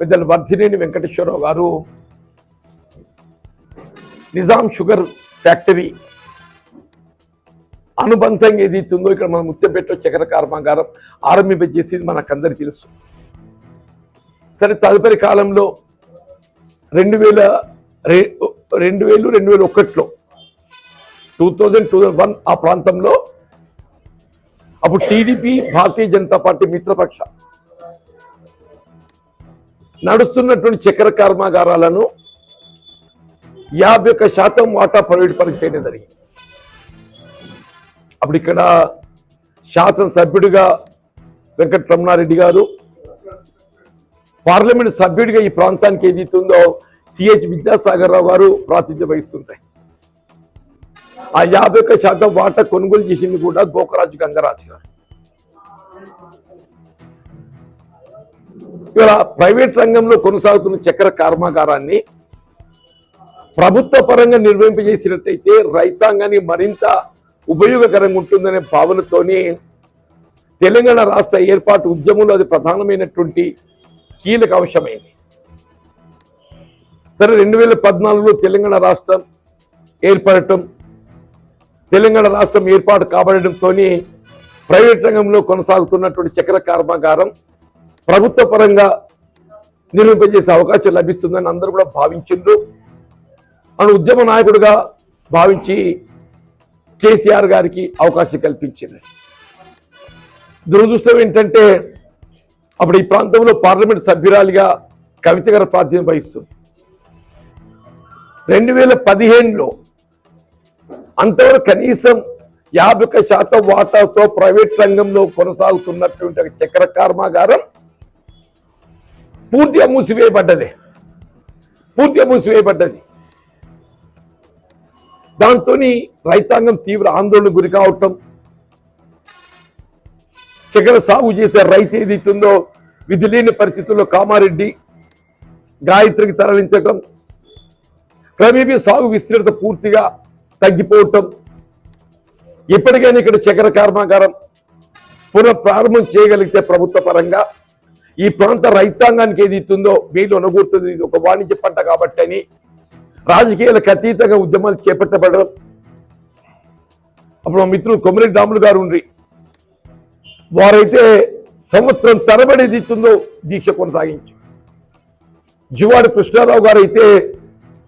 పెద్దలు వర్ధినేని వెంకటేశ్వరరావు గారు Nizam sugar factory అనుబంధంగా ఏదైతుందో ఇక్కడ మన ముత్యంపేట చక్కెర కర్మాగారం ఆరంభింపజేసింది మనకందరికీ తెలుసు. సరే తదుపరి కాలంలో రెండు వేల రెండు వేలు రెండు వేల ఒకటిలో టూ థౌజండ్ టూ వన్ ఆ ప్రాంతంలో అప్పుడు టీడీపీ భారతీయ జనతా పార్టీ మిత్రపక్ష. నడుస్తున్నటువంటి చక్కెర కర్మాగారాలను యాభై ఒక్క శాతం వాటా ప్రైవేట్ పరం చేయడం జరిగింది. అప్పుడు ఇక్కడ శాసనసభ్యుడిగా వెంకటరమణారెడ్డి గారు పార్లమెంట్ సభ్యుడిగా ఈ ప్రాంతానికి ఏదైతుందో సిహెచ్ విద్యాసాగర్ రావు గారు ప్రాతినిధ్యం వహిస్తుంటాయి. ఆ యాభై ఒక్క శాతం వాటా కొనుగోలు చేసింది కూడా గోకరాజు గంగరాజు గారు. ఇవాళ ప్రైవేట్ రంగంలో కొనసాగుతున్న చక్కెర కర్మాగారాన్ని ప్రభుత్వ పరంగా నిర్వహింపజేసినట్టయితే రైతాంగానికి మరింత ఉపయోగకరంగా ఉంటుందనే భావనతోనే తెలంగాణ రాష్ట్ర ఏర్పాటు ఉద్యమంలో అది ప్రధానమైనటువంటి కీలక అంశమైంది. సరే రెండు వేల పద్నాలుగులో తెలంగాణ రాష్ట్రం ఏర్పడటం తెలంగాణ రాష్ట్రం ఏర్పాటు కాబడడంతో ప్రైవేట్ రంగంలో కొనసాగుతున్నటువంటి చక్కెర కర్మాగారం ప్రభుత్వ పరంగా నిర్వహింపజేసే అవకాశం లభిస్తుందని అందరూ కూడా భావించిండ్రు. అను ఉద్యమ నాయకుడిగా భావించి కేసీఆర్ గారికి అవకాశం కల్పించింది. దురదృష్టం ఏంటంటే అప్పుడు ఈ ప్రాంతంలో పార్లమెంట్ సభ్యురాలిగా కవిత గారు ప్రాతినిధ్యం వహిస్తుంది. రెండు వేల పదిహేనులో అంతవరకు కనీసం యాభై శాతం వాటాతో ప్రైవేట్ రంగంలో కొనసాగుతున్నటువంటి ఒక కర్మాగారం పూర్తిగా మూసివేయబడ్డది. పూర్తిగా మూసివేయబడ్డది. దాంతో రైతాంగం తీవ్ర ఆందోళన గురి కావటం చక్కెర సాగు చేసే రైతు ఏదైతుందో విధి లేని పరిస్థితుల్లో కామారెడ్డి గాయత్రికి తరలించటం క్రమేపీ సాగు విస్తీర్ణత పూర్తిగా తగ్గిపోవటం. ఇప్పటికైనా ఇక్కడ చక్కెర కర్మాగారం పునఃప్రారంభం చేయగలిగితే ప్రభుత్వ పరంగా ఈ ప్రాంత రైతాంగానికి ఏది ఇస్తుందో వీళ్ళు అనుకూరుతుంది ఇది ఒక వాణిజ్య పంట కాబట్టి అని రాజకీయాలకు అతీతంగా ఉద్యమాలు చేపట్టబడడం. అప్పుడు మా మిత్రులు కొమరెడ్డి రాములు గారు ఉండ్రి. వారైతే సంవత్సరం తరబడి ఏది ఇస్తుందో దీక్ష కొనసాగించు. జువాడి కృష్ణారావు గారు అయితే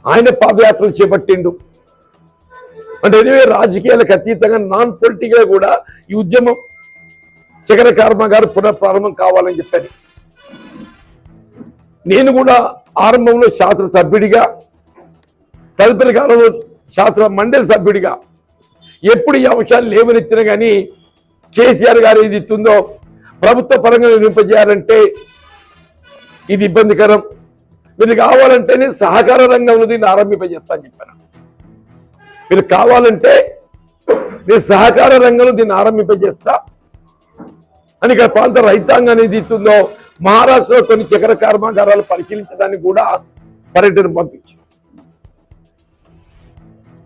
ఆయన పాదయాత్రలు చేపట్టిండు. అంటే ఎనివే రాజకీయాలకు అతీతంగా నాన్ పొలిటికల్ కూడా ఈ ఉద్యమం చక్ర కర్మగారు పునఃప్రారంభం కావాలని చెప్పారు. నేను కూడా ఆరంభంలో శాస్త్ర సభ్యుడిగా తదుపరి కాలంలో శాస్త్ర మండలి సభ్యుడిగా ఎప్పుడు ఈ అంశాలు లేవనెత్తినా కానీ కేసీఆర్ గారు ఏది ఇస్తుందో ప్రభుత్వ పరంగా నింపజేయాలంటే ఇది ఇబ్బందికరం. మీరు కావాలంటేనే సహకార రంగంలో దీన్ని ఆరంభింపజేస్తా అని చెప్పాను. మీరు కావాలంటే నేను సహకార రంగంలో దీన్ని ఆరంభింపజేస్తా. అని ఇక్కడ ప్రాంత రైతాంగం అనేది ఇస్తుందో మహారాష్ట్రలో కొన్ని చక్కెర కర్మాగారాలు పరిశీలించడానికి కూడా పర్యటన పంపించింది.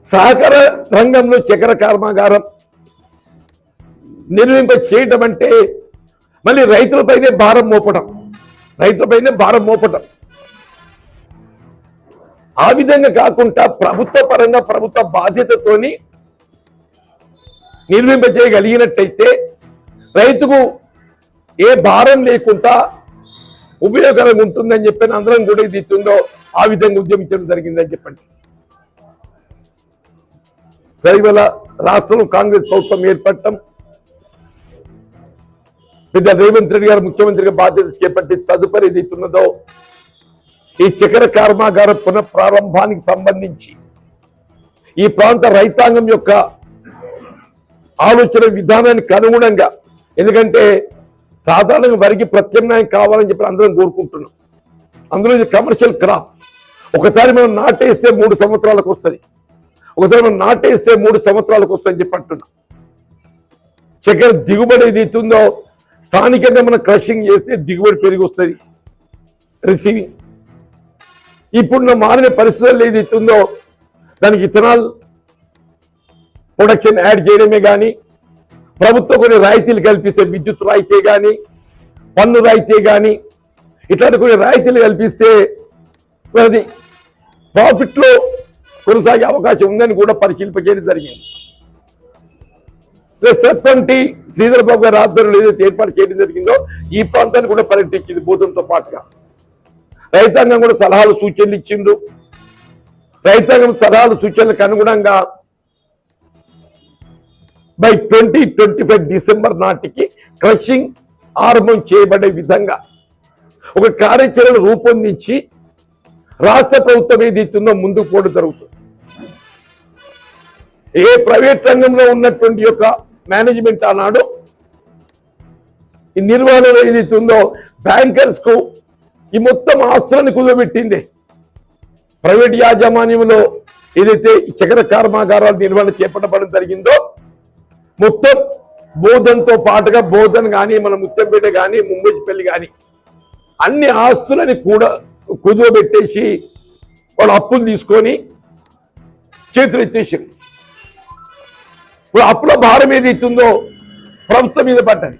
సహకార రంగంలో చక్కెర కర్మాగారం నిర్మింప చేయటం అంటే మళ్ళీ రైతులపైనే భారం మోపడం రైతులపైనే భారం మోపడం ఆ విధంగా కాకుండా ప్రభుత్వ పరంగా ప్రభుత్వ బాధ్యతతోని నిర్మింపజేయగలిగినట్టయితే రైతుకు ఏ భారం లేకుండా ఉపయోగకరంగా ఉంటుందని చెప్పిన అందరం కూడా ఇది ఇస్తుందో ఆ విధంగా ఉద్యమించడం జరిగిందని చెప్పండి. సరే ఇవాళ రాష్ట్రంలో కాంగ్రెస్ ప్రభుత్వం ఏర్పడటం పెద్ద రేవంత్ రెడ్డి గారు ముఖ్యమంత్రిగా బాధ్యత చేపట్టి తదుపరి ఇది ఇస్తున్నదో ఈ చక్కెర కర్మాగార పునఃప్రారంభానికి సంబంధించి ఈ ప్రాంత రైతాంగం యొక్క ఆలోచన విధానానికి అనుగుణంగా ఎందుకంటే సాధారణంగా వరికి ప్రత్యామ్నాయం కావాలని చెప్పి అందరం కోరుకుంటున్నాం. అందులో ఇది కమర్షియల్ క్రాప్ ఒకసారి మనం నాటేస్తే మూడు సంవత్సరాలకు వస్తుంది. ఒకసారి మనం నాటేస్తే మూడు సంవత్సరాలకు వస్తుందని చెప్పి అంటున్నాం. చక్కెర దిగుబడి ఏది ఇస్తుందో స్థానికంగా మనం క్రషింగ్ చేస్తే దిగుబడి పెరిగి వస్తుంది. రిసీవింగ్ ఇప్పుడున్న మారిన పరిస్థితుల్లో ఏది ఇస్తుందో దానికి ఇథనాల్ ప్రొడక్షన్ యాడ్ చేయడమే కానీ ప్రభుత్వం కొన్ని రాయితీలు కల్పిస్తే విద్యుత్ రాయితీ కానీ పన్ను రాయితీ కానీ ఇట్లాంటి కొన్ని రాయితీలు కల్పిస్తే అది ప్రాఫిట్లో కొనసాగే అవకాశం ఉందని కూడా పరిశీలింపజేయడం జరిగింది. సెప్పంటి శ్రీధర్ బాబు గారి ఆధ్వర్యంలో ఏదైతే ఏర్పాటు చేయడం జరిగిందో ఈ ప్రాంతాన్ని కూడా పర్యటించింది భూతంతో పాటుగా. రైతాంగం కూడా సలహాలు సూచనలు ఇచ్చిండు రైతాంగం సలహాలు సూచనలకు అనుగుణంగా by twenty twenty five December నాటికి క్రషింగ్ ఆరంభం చేయబడే విధంగా ఒక కార్యాచరణ రూపొందించి రాష్ట్ర ప్రభుత్వం ఏదైతుందో ముందుకు పోవడం జరుగుతుంది. ఏ ప్రైవేట్ రంగంలో ఉన్నటువంటి యొక్క మేనేజ్మెంట్ ఆనాడు ఈ నిర్వహణ ఏదైతుందో బ్యాంకర్స్కు ఈ మొత్తం ఆస్తులను కుదబెట్టింది ప్రైవేట్ యాజమాన్యంలో ఏదైతే ఈ కర్మాగారాలు నిర్వహణ చేపట్టబడడం జరిగిందో మొత్తం బోధన్తో పాటుగా బోధన్ కానీ మన ముత్తంపేట కానీ ముంబైపల్లి కానీ అన్ని ఆస్తులని కూడా కుదువబెట్టేసి వాళ్ళు అప్పులు తీసుకొని చేతులు ఎత్తేసారు ఇప్పుడు అప్పుల భారం ఏదైతుందో ప్రభుత్వం మీద పడ్డది.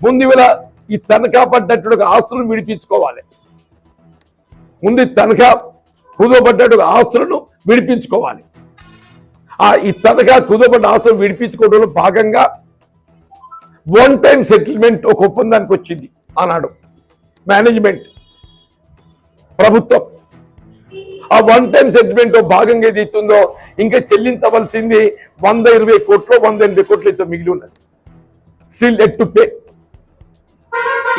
ముందు ఈ తనఖా పడ్డట్టుగా ఆస్తులను విడిపించుకోవాలి. ముందు తనఖా కుదవబడ్డట్టు ఆస్తులను విడిపించుకోవాలి. ఆ ఈ తనఖా కుదవబడ్డ ఆస్తులు విడిపించుకోవడంలో భాగంగా వన్ టైం సెటిల్మెంట్ ఒక ఒప్పందానికి వచ్చింది ఆనాడు. మేనేజ్మెంట్ ప్రభుత్వం. ఆ వన్ టైం సెటిల్మెంట్ భాగంగా ఏది ఇంకా చెల్లించవలసింది వంద ఇరవై కోట్లు వంద ఎనభై కోట్లు అయితే మిగిలి ఉన్నది. స్టిల్ ఎట్ టు పే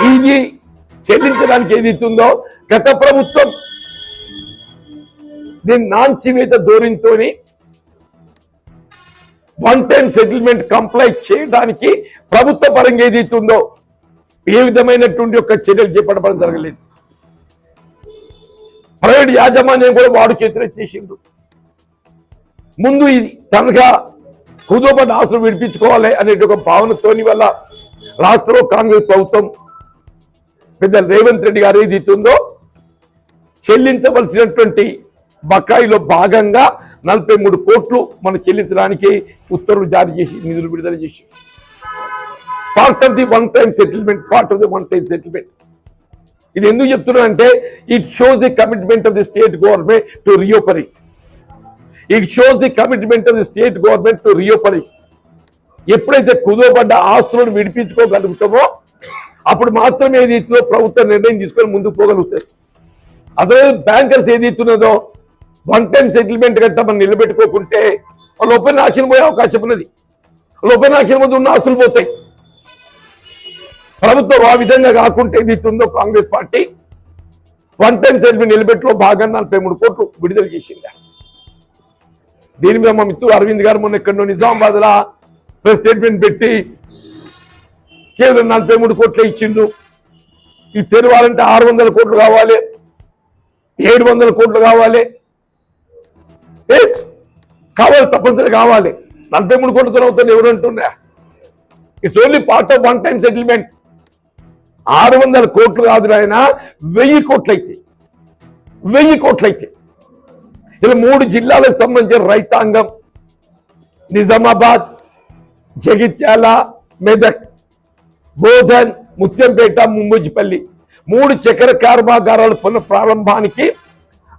ఇది చెల్లించడానికి ఏది ఇస్తుందో గత ప్రభుత్వం దీన్ని నాంచివేత ధోరణితోని వన్ టైం సెటిల్మెంట్ కంప్లైంట్ చేయడానికి ప్రభుత్వ పరంగా ఏది ఇస్తుందో ఏ విధమైనటువంటి యొక్క చర్యలు చేపట్టడం జరగలేదు. ప్రైవేట్ యాజమాన్యం కూడా వాడు చేతిలో చేసిండు ముందు ఇది తనగా కుదోబడ్డ ఆస్తులు విడిపించుకోవాలి అనే ఒక భావనతోని వల్ల రాష్ట్రంలో కాంగ్రెస్ ప్రభుత్వం పెద్ద రేవంత్ రెడ్డి గారు ఏది ఇస్తుందో చెల్లించవలసినటువంటి బకాయిలో భాగంగా నలభై మూడు కోట్లు మనం చెల్లించడానికి ఉత్తర్వులు జారీ చేసి నిధులు విడుదల చేసి. Part of the one time settlement part of the one time settlement ఇది ఎందుకు చెప్తున్నా అంటే it shows the commitment of the state government to reopen it it shows the commitment of the state government to reopen it ఎప్పుడైతే కుదవబడ్డ ఆస్తులను విడిపించుకోగలుగుతామో అప్పుడు మాత్రమే ఏది ఇస్తుందో ప్రభుత్వం నిర్ణయం తీసుకొని ముందుకు పోగలుగుతాయి అదే బ్యాంకర్స్ ఏది ఇస్తున్నదో వన్ టైం సెటిల్మెంట్ గట్ట మనం నిలబెట్టుకోకుంటే వాళ్ళు ఓపెన్ ఆక్షన్ పోయే అవకాశం ఉన్నది. వాళ్ళు ఓపెన్ ఆక్షన్ ముందు ఉన్న ఆస్తులు పోతాయి. ప్రభుత్వం ఆ విధంగా కాకుంటే ఏది ఇస్తుందో Congress party one time settlement నిలబెట్టులో భాగంగా నలభై మూడు కోట్లు విడుదల చేసింది. దీని మీద మా మిత్రుడు అరవింద్ గారు మొన్న ఎక్కడో నిజామాబాద్ లా ప్రెస్ స్టేట్మెంట్ పెట్టి కేవలం నలభై మూడు కోట్లు ఇచ్చిండు ఇది తెరవాలంటే ఆరు వందల కోట్లు కావాలి. ఏడు వందల కోట్లు కావాలి. కావాలి తప్పనిసరి కావాలి. నలభై మూడు కోట్లతో అవుతుంది ఎవరు అంటున్నా it's only part of one time settlement ఆరు వందల కోట్లు కాదు ఆయన వెయ్యి కోట్లు అయితే వెయ్యి కోట్లు అయితే ఇలా మూడు జిల్లాలకు సంబంధించిన రైతాంగం నిజామాబాద్ జగిత్యాల మెదక్ బోధన్ ముత్యంపేట ముంబుజిపల్లి మూడు చక్కెర కర్మాగారాల పునః ప్రారంభానికి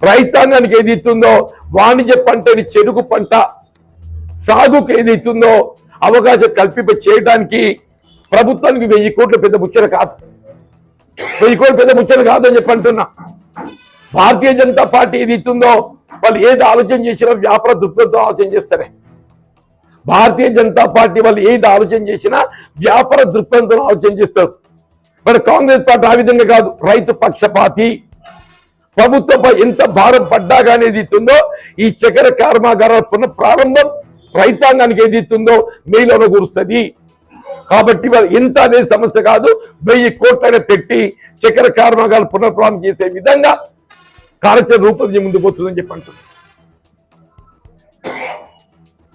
రైతాంగానికి ఏది ఇస్తుందో వాణిజ్య పంటని చెరుకు పంట సాగుకు ఏదైతుందో అవకాశం కల్పింప చేయడానికి ప్రభుత్వానికి వెయ్యి కోట్ల పెద్ద ముచ్చట కాదు. వెయ్యి కోట్ల పెద్ద ముచ్చట కాదు అని చెప్పి అంటున్నా. భారతీయ జనతా పార్టీ ఏది ఇస్తుందో వాళ్ళు ఏది ఆలోచన చేసినా వ్యాపార దృక్పథంతో ఆలోచన చేస్తారే. భారతీయ జనతా పార్టీ వాళ్ళు ఏది ఆలోచన చేసినా వ్యాపార దృక్పథంతో ఆలోచన చేస్తారు. మరి కాంగ్రెస్ పార్టీ ఆ విధంగా కాదు. రైతు పక్షపాతి. ప్రభుత్వంపై ఎంత భారం పడ్డా కానీ ఇస్తుందో ఈ చక్కెర కర్మాగారాల పునః ప్రారంభం రైతాంగానికి ఏది ఇస్తుందో మేలులో కురుస్తుంది. కాబట్టి వాళ్ళు ఎంత అనేది సమస్య కాదు. వెయ్యి కోట్లైనా పెట్టి చక్కెర కర్మాగారాలు పునఃప్రారంభం చేసే విధంగా కార్యాచరణ రూపొందించి ముందు పోతుందని చెప్పి అంటున్నారు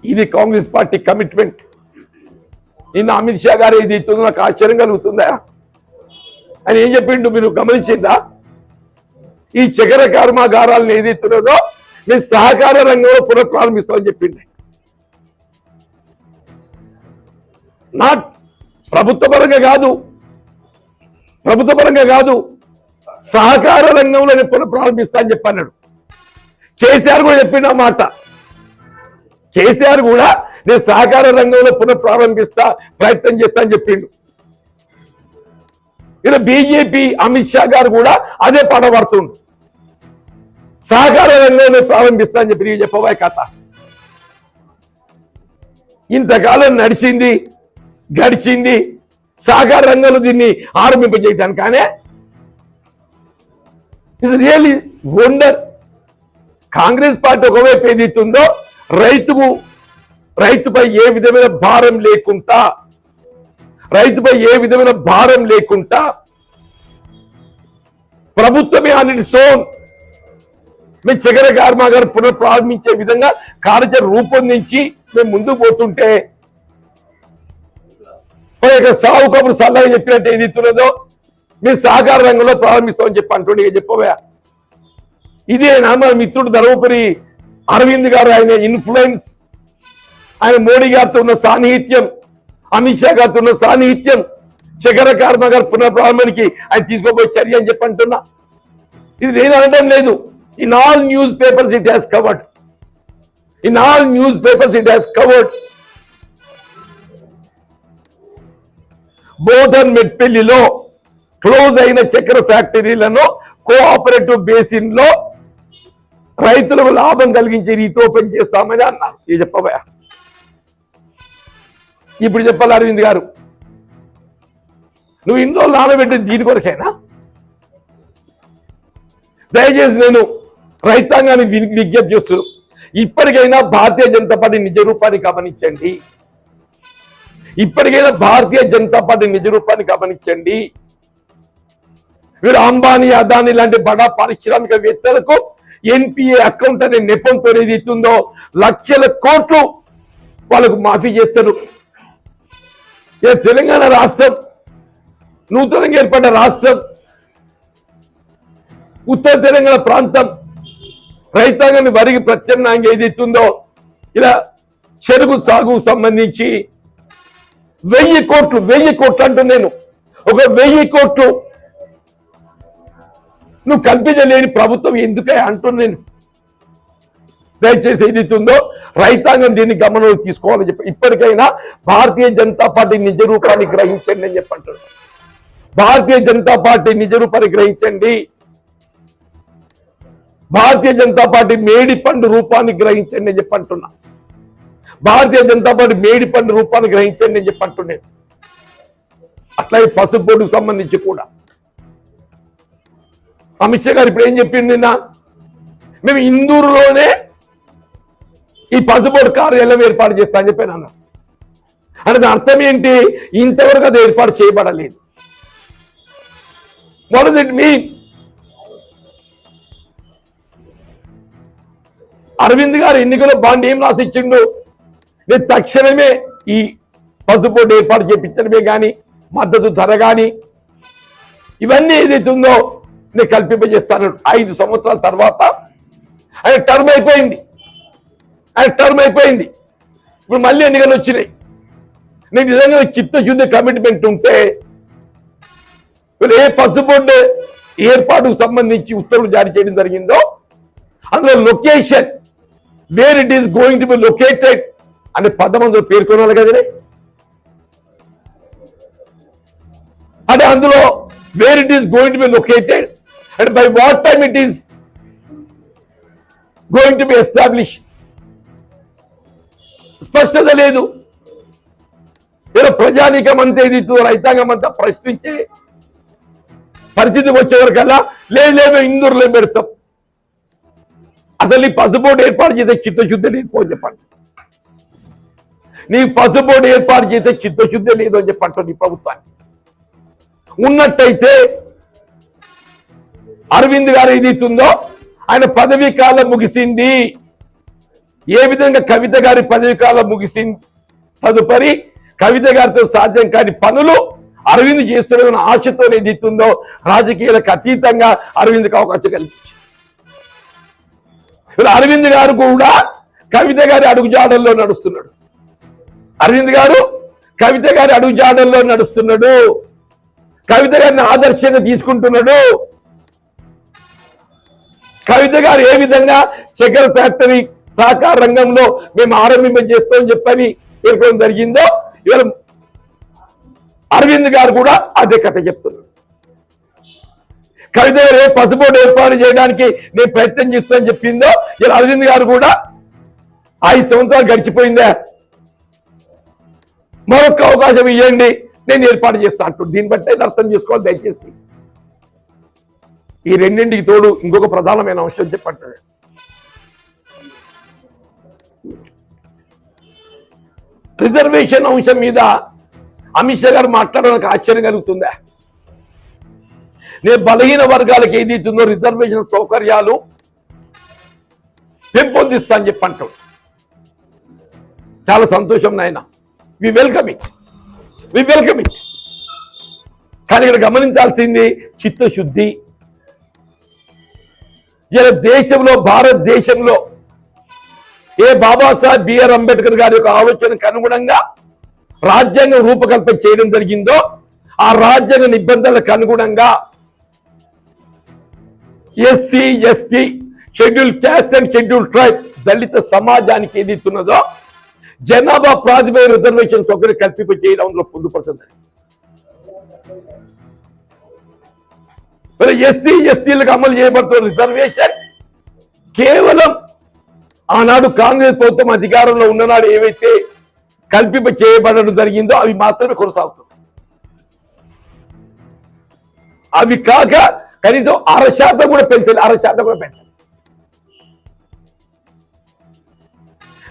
ఇది కాంగ్రెస్ పార్టీ కమిట్మెంట్. నిన్న అమిత్ షా గారు ఇది ఇస్తుందో నాకు ఆశ్చర్యం కలుగుతుందా? అని ఏం చెప్పిండు మీరు గమనించిందా? ఈ చక్కెర కర్మాగారాలను ఏది ఇస్తున్నదో సహకార రంగంలో పునఃప్రారంభిస్తామని చెప్పింది. నా ప్రభుత్వ పరంగా కాదు ప్రభుత్వ పరంగా కాదు సహకార రంగంలో నేను పునఃప్రారంభిస్తా అని చెప్పన్నాడు. కేసీఆర్ కూడా చెప్పిన మాట. కేసీఆర్ కూడా నేను సహకార రంగంలో పునః ప్రారంభిస్తా ప్రయత్నం చేస్తా అని చెప్పిండు. ఇలా బీజేపీ అమిత్ షా గారు కూడా అదే పాట పడుతుండు. సహకార రంగంలో ప్రారంభిస్తా అని చెప్పి నీకు చెప్పబోయే కథ. ఇంతకాలం నడిచింది గడిచింది సహకార రంగంలో దీన్ని ఆరంభింపజేయటానికి కానీ ఇది రియల్లీ వండర్ కాంగ్రెస్ పార్టీ ఒకవైపు ఏదైతుందో రైతుకు రైతుపై ఏ విధమైన భారం లేకుండా రైతుపై ఏ విధమైన భారం లేకుండా ప్రభుత్వమే అన్నిటి సోన్. మేము చక్కెర కర్మాగారం పునఃప్రారంభించే విధంగా కార్యాచరణ రూపొందించి మేము ముందుకు పోతుంటే సాగు కబురు సల్లగా చెప్పినట్టు ఏది ఇస్తున్నదో మీరు సహకార రంగంలో ప్రారంభిస్తామని చెప్పి అంటుండే చెప్పబోయా చెప్పవా? ఇదే నా మన మిత్రుడు ధర్మపురి అరవింద్ గారు ఆయన ఇన్ఫ్లుయెన్స్. ఆయన మోడీ గారితో ఉన్న సాన్నిహిత్యం అమిత్ షా గారితో ఉన్న సాన్నిహిత్యం శకర కార్మ గారు పునఃప్రారంభానికి ఆయన తీసుకోబోయే చర్య అని చెప్పి అంటున్నా. ఇది నేను అనడం లేదు. In all newspapers it has covered. In all newspapers it has covered. Bodhan మెట్పల్లిలో close అయిన చక్కెర ఫ్యాక్టరీలను కోఆపరేటివ్ బేసిన్లో రైతులకు లాభం కలిగించే రీతి ఓపెన్ చేస్తామని అన్నారు. ఇది చెప్పబోయా? ఇప్పుడు చెప్పాలి అరవింద్ గారు. నువ్వు ఇన్ని రోజులు నానబెట్టింది దీని కొరకేనా? దయచేసి నేను రైతాంగాన్ని విజ్ఞప్తి చేస్తున్నాను. ఇప్పటికైనా భారతీయ జనతా పార్టీ నిజ రూపాన్ని గమనించండి. ఇప్పటికైనా భారతీయ జనతా పార్టీ నిజ రూపాన్ని గమనించండి. వీరు అంబానీ అదానీ లాంటి బడా పారిశ్రామికవేత్తలకు ఎన్పిఏ అకౌంట్ అనే నెపంతో ఏది ఇస్తుందో లక్షల కోట్లు వాళ్ళకు మాఫీ చేస్తారు. ఏ తెలంగాణ రాష్ట్రం నూతనంగా ఏర్పడ్డ రాష్ట్రం ఉత్తర తెలంగాణ ప్రాంతం రైతాంగాన్ని వరికి ప్రత్యామ్నాయంగా ఏది ఇస్తుందో ఇలా చెరుకు సాగు సంబంధించి వెయ్యి కోట్లు వెయ్యి కోట్లు అంటూ నేను ఒక వెయ్యి కోట్లు నువ్వు కల్పించలేని ప్రభుత్వం ఎందుకే అంటున్నా నేను? దయచేసి ఏదైతుందో రైతాంగం దీన్ని గమనంలోకి తీసుకోవాలని చెప్పి ఇప్పటికైనా భారతీయ జనతా పార్టీ నిజ రూపాన్ని గ్రహించండి అని చెప్పంటాడు భారతీయ జనతా పార్టీ నిజ రూపాన్ని గ్రహించండి. భారతీయ జనతా పార్టీ మేడి పండు రూపాన్ని గ్రహించండి అని చెప్పి అంటున్నా. భారతీయ జనతా పార్టీ మేడి పండు రూపాన్ని గ్రహించండి అని చెప్పి అంటున్నాను అట్లాగే పసుపు బోర్డుకు సంబంధించి కూడా. అమిత్ షా గారు ఇప్పుడు ఏం చెప్పింది నిన్న? మేము ఇందూరులోనే ఈ పసుబోర్డు కార్యాలయం ఏర్పాటు చేస్తా అని చెప్పాను అన్న. అంటే అర్థం ఏంటి? ఇంతవరకు అది ఏర్పాటు చేయబడలేదు. What is it mean Arvind గారు ఎన్నికల బాండ్ ఏం రాసిచ్చిండు? నేను తక్షణమే ఈ పసుబోర్డు ఏర్పాటు చేపించడమే కానీ మద్దతు ధర కానీ ఇవన్నీ ఏదైతే ఉందో నేను కల్పింపజేస్తాను. ఐదు సంవత్సరాల తర్వాత ఆయన టర్మ్ అయిపోయింది. ఆయన టర్మ్ అయిపోయింది. ఇప్పుడు మళ్ళీ ఎన్నికలు వచ్చినాయి. నేను నిజంగా చిత్తశుద్ధి కమిట్మెంట్ ఉంటే వీళ్ళు ఏ పసుబోర్డు ఏర్పాటుకు సంబంధించి ఉత్తర్వులు జారీ చేయడం జరిగిందో అందులో location where it is going to be located అనే పదం అందులో పేర్కొనాలి కదనే? అంటే అందులో where it is going to be located and by what time it is going to be establish స్పష్టత లేదు. ఇలా ప్రజానీకం అంతా ఇది రైతాంగం అంతా ప్రశ్నించే పరిస్థితి వచ్చేవరకల్లా లేదు లేదు ఇందూరులో పెడతాం. అసలు నీ పసుపోటు ఏర్పాటు చేసే చిత్తశుద్ధి లేదు అని చెప్పండి. నీ పసుపోటు ఏర్పాటు చేసే చిత్తశుద్ధి లేదు అని చెప్పంటారు నీ ప్రభుత్వాన్ని ఉన్నట్టయితే అరవింద్ గారు ఏదైతుందో ఆయన పదవీ కాలం ముగిసింది. ఏ విధంగా కవిత గారి పదవీ కాలం ముగిసింది? తదుపరి కవిత గారితో సాధ్యం కాని పనులు అరవింద్ చేస్తున్న ఆశతో ఏదైతుందో రాజకీయాలకు అతీతంగా అరవింద్కి అవకాశం కల్పించింది అరవింద్ గారు కూడా కవిత గారి అడుగుజాడల్లో నడుస్తున్నాడు. అరవింద్ గారు కవిత గారి అడుగుజాడల్లో నడుస్తున్నాడు. కవిత గారిని ఆదర్శంగా తీసుకుంటున్నాడు. కవిత గారు ఏ విధంగా చక్కెర ఫ్యాక్టరీ సహకార రంగంలో మేము ఆరంభింప చేస్తామని చెప్పని పేర్కొనడం జరిగిందో ఇవాళ అరవింద్ గారు కూడా అదే కథ చెప్తున్నారు. కవిత గారు ఏ పసుపోటు ఏర్పాటు చేయడానికి నేను ప్రయత్నం చేస్తానని చెప్పిందో ఇలా అరవింద్ గారు కూడా ఐదు సంవత్సరాలు గడిచిపోయిందా. మరొక అవకాశం ఇవ్వండి నేను ఏర్పాటు చేస్తా అంటు దీన్ని బట్టి అర్థం చేసుకోవాలి దయచేసి. ఈ రెండింటికి తోడు ఇంకొక ప్రధానమైన అంశం చెప్పండి. రిజర్వేషన్ అంశం మీద అమిత్ షా గారు మాట్లాడడానికి ఆశ్చర్యం కలుగుతుందా? నేను బలహీన వర్గాలకు ఏది ఇస్తుందో రిజర్వేషన్ సౌకర్యాలు పెంపొందిస్తా అని చెప్పి అంటాడు చాలా సంతోషం నాయన. We welcome it we welcome it కానీ ఇక్కడ గమనించాల్సింది చిత్తశుద్ధి. ఇలా దేశంలో భారతదేశంలో ఏ బాబాసాహెబ్ బిఆర్ అంబేద్కర్ గారి యొక్క ఆలోచనకు అనుగుణంగా రాజ్యాంగం రూపకల్పన చేయడం జరిగిందో ఆ రాజ్యాంగ నిబంధనలకు అనుగుణంగా SC ST schedule caste and schedule tribe దళిత సమాజానికి ఏది ఇస్తున్నదో జనాభా ప్రాతిపదిక రిజర్వేషన్ సౌకర్యం కల్పింప అందులో పొందుపరచండి. మరి ఎస్సీ ఎస్టీలకు అమలు చేయబడుతున్న రిజర్వేషన్ కేవలం ఆనాడు కాంగ్రెస్ ప్రభుత్వం అధికారంలో ఉన్ననాడు ఏవైతే కల్పింప చేయబడడం జరిగిందో అవి మాత్రమే కొనసాగుతుంది అవి కాక కనీసం అర శాతం కూడా పెంచాలి అర శాతం కూడా పెంచాలి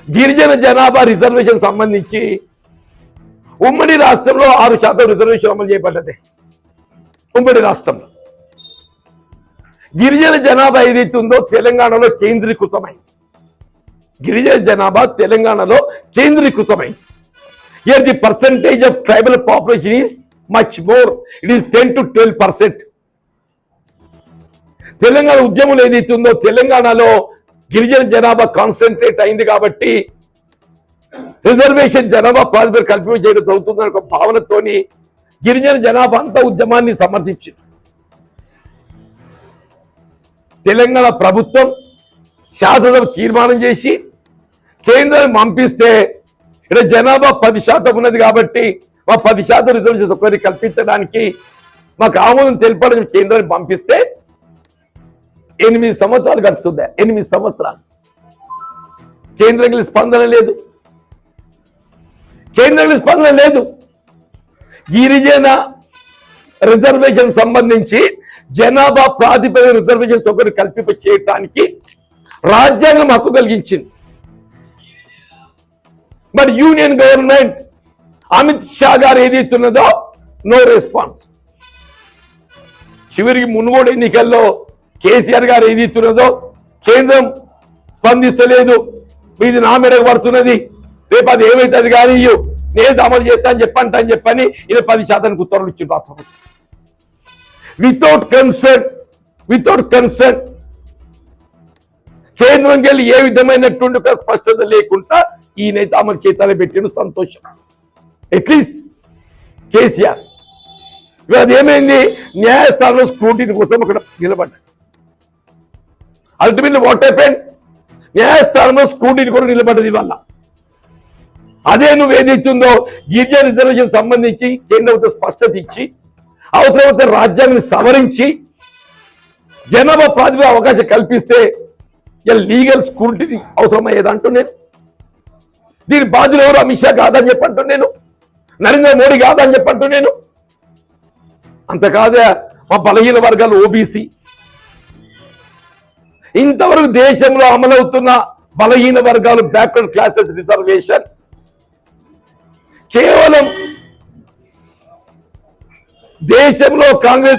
గిరిజన జనాభా రిజర్వేషన్ సంబంధించి ఉమ్మడి రాష్ట్రంలో ఆరు శాతం రిజర్వేషన్ అమలు చేయబడ్డది. ఉమ్మడి రాష్ట్రంలో. గిరిజన జనాభా ఏదైతే ఉందో తెలంగాణలో కేంద్రీకృతమైంది. గిరిజన జనాభా తెలంగాణలో కేంద్రీకృతమైంది. Here the percentage of tribal population is much more it is ten to twelve percent Telangana ఉద్యమం ఏదైతే ఉందో తెలంగాణలో గిరిజన జనాభా కాన్సన్ట్రేట్ అయింది కాబట్టి రిజర్వేషన్ జనాభా ప్రాతిపదిక కల్పింప చేయడం జరుగుతుందనే ఒక భావనతోని గిరిజన జనాభా అంతా ఉద్యమాన్ని సమర్థించింది. తెలంగాణ ప్రభుత్వం శాసనసభ తీర్మానం చేసి కేంద్రాన్ని పంపిస్తే ఇక్కడ జనాభా పది శాతం ఉన్నది కాబట్టి మా పది శాతం రిజర్వేషన్ ఒకరి కల్పించడానికి మాకు ఆమోదం తెలిపాలని కేంద్రాన్ని పంపిస్తే ఎనిమిది సంవత్సరాలు గడుస్తుంది. ఎనిమిది సంవత్సరాలు. కేంద్రం స్పందన లేదు. కేంద్రం స్పందన లేదు. గిరిజన రిజర్వేషన్ సంబంధించి జనాభా ప్రాతిపదిక రిజర్వేషన్ సౌకర్యం కల్పింప చేయటానికి రాజ్యాంగం హక్కు కలిగించింది. మరి యూనియన్ గవర్నమెంట్ అమిత్ షా గారు ఏదైతున్నదో నో రెస్పాన్స్. చివరికి మునుగోడు ఎన్నికల్లో కేసీఆర్ గారు ఏది ఇస్తున్నదో కేంద్రం స్పందిస్తలేదు. ఇది నా మెడకు పడుతున్నది. రేపు అది ఏమవుతుంది కానీ నేను అమలు చేస్తాను అని అని చెప్పని ఇది పది శాతానికి ఉత్తర్వులు ఇచ్చింది రాష్ట్ర ప్రభుత్వం వితౌట్ కన్సర్ట్ వితౌట్ కన్సర్ట్ కేంద్రం వెళ్ళి ఏ విధమైనటువంటి ఒక స్పష్టత లేకుండా ఈయనైతే అమలు చేతాలు పెట్టిన సంతోషం. At least KCR. ఇవాళ అది ఏమైంది న్యాయస్థానంలో స్క్రూటీని కోసం అక్కడ నిలబడ్డాడు. అల్టిమేట్లీ వాట్ హ్యాపెన్ న్యాయస్థానంలో స్క్రూటీని కూడా నిలబడ్డది ఇవాళ. అదే నువ్వు ఏదైతుందో గిరిజన రిజర్వేషన్ సంబంధించి కేంద్రంతో స్పష్టత ఇచ్చి అవసరమైతే రాజ్యాంగాన్ని సవరించి జనాభా ప్రాతిపదిక అవకాశం కల్పిస్తే ఇలా లీగల్ స్కూల్టీ అవసరమయ్యేదంటూ నేను దీని బాధ్యులు ఎవరు? అమిత్ షా కాదని చెప్పంటూ నేను నరేంద్ర మోడీ కాదని చెప్పంటూ నేను అంతకాదే మా బలహీన వర్గాలు ఓబీసీ ఇంతవరకు దేశంలో అమలవుతున్న బలహీన వర్గాలు బ్యాక్వర్డ్ క్లాసెస్ రిజర్వేషన్ కేవలం దేశంలో కాంగ్రెస్